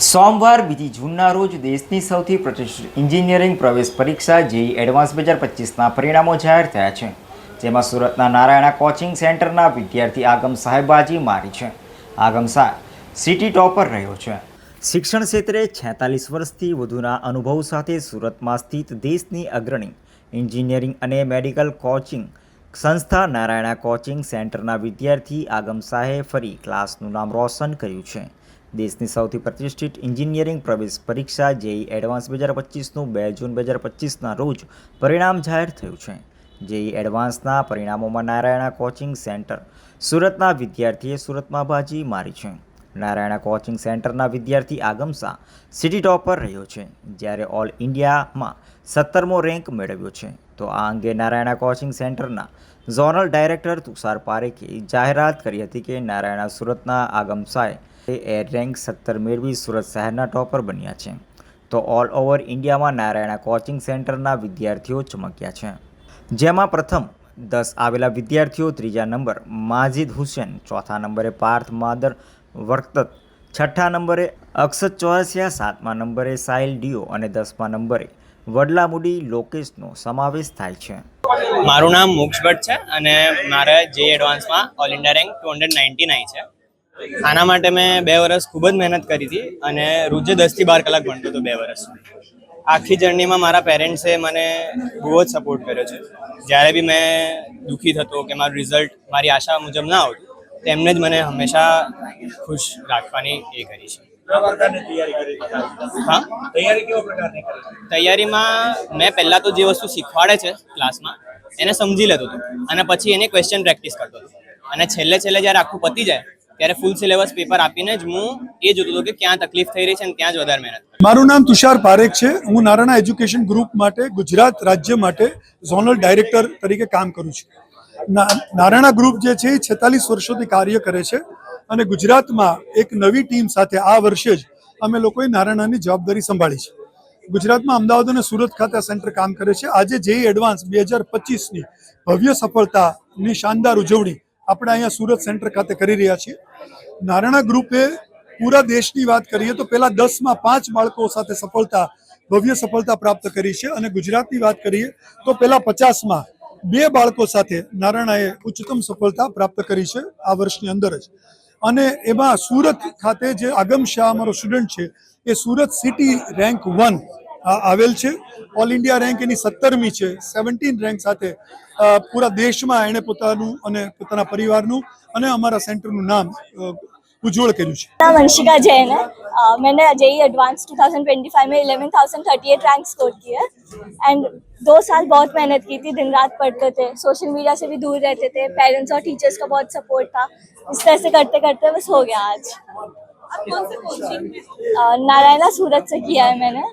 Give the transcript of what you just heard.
સોમવાર બીજી જૂનના રોજ દેશની સૌથી પ્રતિષ્ઠિત એન્જિનિયરિંગ પ્રવેશ પરીક્ષા જેઈ એડવાન્સ બે હજાર પચીસના પરિણામો જાહેર થયા છે, જેમાં સુરતના નારાયણા કોચિંગ સેન્ટરના વિદ્યાર્થી આગમ સાહેબાજી મારી છે. આગમ શાહ સિટી ટોપર રહ્યો છે. શિક્ષણ ક્ષેત્રે છેતાલીસ વર્ષથી વધુના અનુભવ સાથે સુરતમાં સ્થિત દેશની અગ્રણી એન્જિનિયરિંગ અને મેડિકલ કોચિંગ સંસ્થા નારાયણા કોચિંગ સેન્ટરના વિદ્યાર્થી આગમ શાહે ફરી ક્લાસનું નામ રોશન કર્યું છે. દેશની સૌથી પ્રતિષ્ઠિત એન્જિનિયરિંગ પ્રવેશ પરીક્ષા જેઈ એડવાન્સ બે હજાર પચીસનું બે જૂન બે હજાર પચીસના રોજ પરિણામ જાહેર થયું છે. જેઈ એડવાન્સના પરિણામોમાં નારાયણા કોચિંગ સેન્ટર. સુરતના વિદ્યાર્થીએ સુરતમાં બાજી મારી છે. નારાયણા કોચિંગ સેન્ટરના વિદ્યાર્થી આગમ શાહ સિટી ટોપર રહ્યો છે, જ્યારે ઓલ ઇન્ડિયામાં સત્તરમો રેન્ક મેળવ્યો છે. તો આ અંગે નારાયણા કોચિંગ સેન્ટરના ઝોનલ ડાયરેક્ટર તુષાર પારેખે જાહેરાત કરી હતી કે નારાયણા સુરતના આગમ શાહે એર રેન્ક સત્તર મેળવી સુરત શહેરના ટોપર બન્યા છે. તો ઓલ ઓવર ઇન્ડિયામાં નારાયણા કોચિંગ સેન્ટરના વિદ્યાર્થીઓ ચમક્યા છે. જેમાં પ્રથમ દસ આવેલા વિદ્યાર્થીઓ, ત્રીજા નંબર માજિદ હુસેન, ચોથા નંબરે પાર્થ માદર વર્તત. છઠ્ઠા નંબરે અક્ષત ચોરસિયા સાતમા નંબરે સાહિલ ડીઓ અને દસમા નંબરે વડલામુડી લોકેશનો સમાવેશ થાય છે. મારું નામ મોક્ષ ભટ્ટ છે અને મારે જે એડવાન્સમાં all India rank two hundred ninety nine છે. આના માટે મેં બે વર્ષ ખૂબ જ મહેનત કરી હતી અને રોજે દસથી બાર કલાક ભણતો હતો બે વર્ષ આખી જર્નીમાં મારા પેરેન્ટ્સે મને બહુ જ સપોર્ટ કર્યો છે. જ્યારે બી મેં દુઃખી થતો કે મારું રિઝલ્ટ મારી આશા મુજબ ના આવતું તેમને જ મને હંમેશા ખુશ રાખવાની એ કરી છે. કેવા પ્રકારની તૈયારી કરી હા? તૈયારી કેવા પ્રકારની કરી તૈયારીમાં મેં પહેલાં તો જે વસ્તુ શીખવાડે છે ક્લાસમાં એને સમજી લેતો હતો અને પછી એને ક્વેશ્ચન પ્રેક્ટિસ કરતો હતો. અને છેલ્લે છેલ્લે જ્યારે આખું પતી જાય ત્યારે ફૂલ સિલેબસ પેપર આપીને જ હું એ જોતો હતો કે ક્યાં તકલીફ થઈ રહી છે અને ત્યાં જ વધારે મહેનત મારું નામ તુષાર પારેખ છે. હું નારાયણા એજ્યુકેશન ગ્રુપ માટે ગુજરાત રાજ્ય માટે ઝોનલ ડાયરેક્ટર તરીકે કામ કરું છું. નારાયણા ગ્રુપ જે છે એ છેતાલીસ વર્ષોથી કાર્ય કરે છે અને ગુજરાતમાં એક નવી ટીમ સાથે આ વર્ષે જ અમે લોકોએ નારાયણાની જવાબદારી સંભાળી છે. ગુજરાતમાં અમદાવાદ અને સુરત ખાતે સેન્ટર કામ કરે છે. આજે જે એડવાન્સ બે હજાર પચીસની ભવ્ય સફળતાની શાનદાર ઉજવણી આપણે અહીંયા સુરત સેન્ટર ખાતે કરી રહ્યા છીએ. નારાયણા ગ્રુપે પૂરા દેશની વાત કરીએ તો પહેલા દસમાં પાંચ બાળકો સાથે સફળતા, ભવ્ય સફળતા પ્રાપ્ત કરી છે અને ગુજરાતની વાત કરીએ તો પહેલા પચાસમાં બે બાળકો સાથે નારાયણાએ ઉચ્ચતમ સફળતા પ્રાપ્ત કરી છે આ વર્ષની અંદર જ. અને એમાં સુરત ખાતે જે આગમ શાહ અમારો સ્ટુડન્ટ છે, એ સુરત સિટી રેન્ક વન આવેલ છે. ઓલ ઇન્ડિયા રેન્ક એની સત્તરમી છે. સેવન્ટીન રેન્ક સાથે પૂરા દેશમાં એણે પોતાનું અને પોતાના પરિવારનું અને અમારા સેન્ટરનું નામ ઉજ્જવળ કર્યું છે. વંશિકા જૈન. मैंने जेई एडवांस 2025 में 11,038 रैंक स्कोर किया एंड दो साल बहुत मेहनत की थी दिन रात पढ़ते थे सोशल मीडिया से भी दूर रहते थे पेरेंट्स और टीचर्स का बहुत सपोर्ट था इस तरह से करते करते बस हो गया आज अ, नारायणा सूरत से किया है मैंने